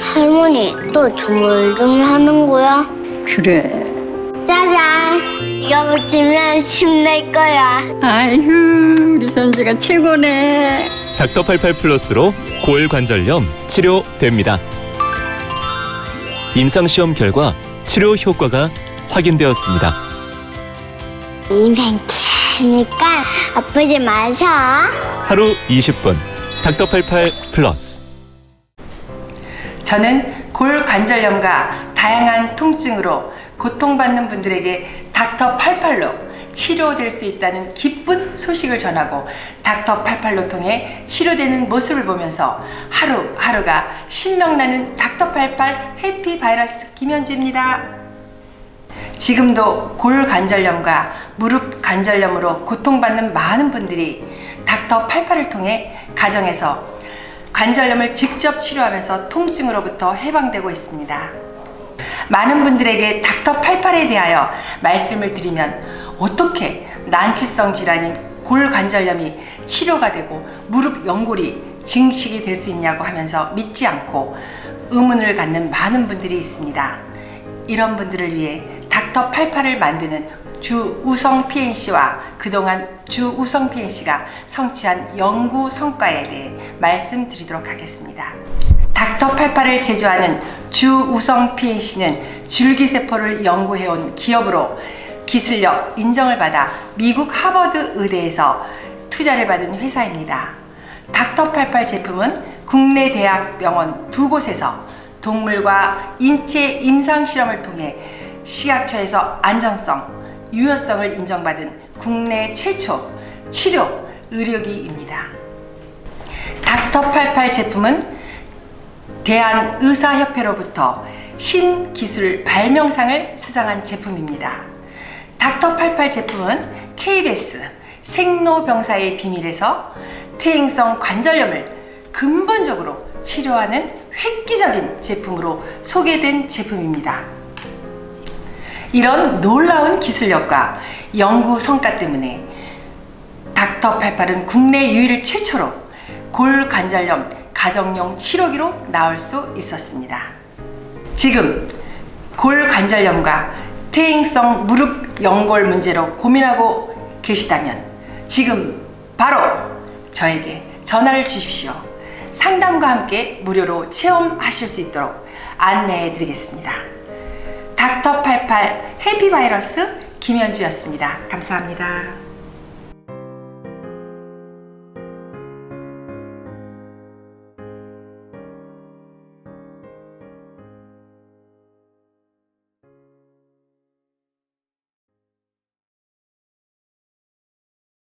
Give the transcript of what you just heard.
할머니 또 주물주물 하는 거야? 그래. 짜잔! 이거 붙이면 힘낼 거야. 아이고 우리 선지가 최고네. 닥터88 플러스로 골관절염 치료됩니다. 임상시험 결과 치료 효과가 확인되었습니다. 인생 기니까 아프지 마셔. 하루 20분 닥터88 플러스 저는 골관절염과 다양한 통증으로 고통받는 분들에게 닥터 88로 치료될 수 있다는 기쁜 소식을 전하고 닥터 88로 통해 치료되는 모습을 보면서 하루하루가 신명나는 닥터 88 해피 바이러스 김현주입니다. 지금도 골관절염과 무릎 관절염으로 고통받는 많은 분들이 닥터 88을 통해 가정에서 관절염을 직접 치료하면서 통증으로부터 해방되고 있습니다. 많은 분들에게 닥터 88에 대하여 말씀을 드리면 어떻게 난치성 질환인 골관절염이 치료가 되고 무릎 연골이 증식이 될 수 있냐고 하면서 믿지 않고 의문을 갖는 많은 분들이 있습니다. 이런 분들을 위해 닥터 88을 만드는 주 우성 PNC와 그동안 주 우성 PNC가 성취한 연구 성과에 대해 말씀드리도록 하겠습니다. 닥터 88을 제조하는 주 우성 PNC는 줄기세포를 연구해온 기업으로 기술력 인정을 받아 미국 하버드 의대에서 투자를 받은 회사입니다. 닥터 88 제품은 국내 대학 병원 두 곳에서 동물과 인체 임상 실험을 통해 식약처에서 안전성, 유효성을 인정받은 국내 최초 치료 의료기입니다. 닥터 88 제품은 대한의사협회로부터 신기술 발명상을 수상한 제품입니다. 닥터 88 제품은 KBS 생로병사의 비밀에서 퇴행성 관절염을 근본적으로 치료하는 획기적인 제품으로 소개된 제품입니다. 이런 놀라운 기술력과 연구 성과 때문에 닥터 88은 국내 유일 최초로 골관절염 가정용 치료기로 나올 수 있었습니다. 지금 골관절염과 퇴행성 무릎 연골 문제로 고민하고 계시다면 지금 바로 저에게 전화를 주십시오. 상담과 함께 무료로 체험하실 수 있도록 안내해 드리겠습니다. 닥터 88 해피바이러스 김현주였습니다. 감사합니다.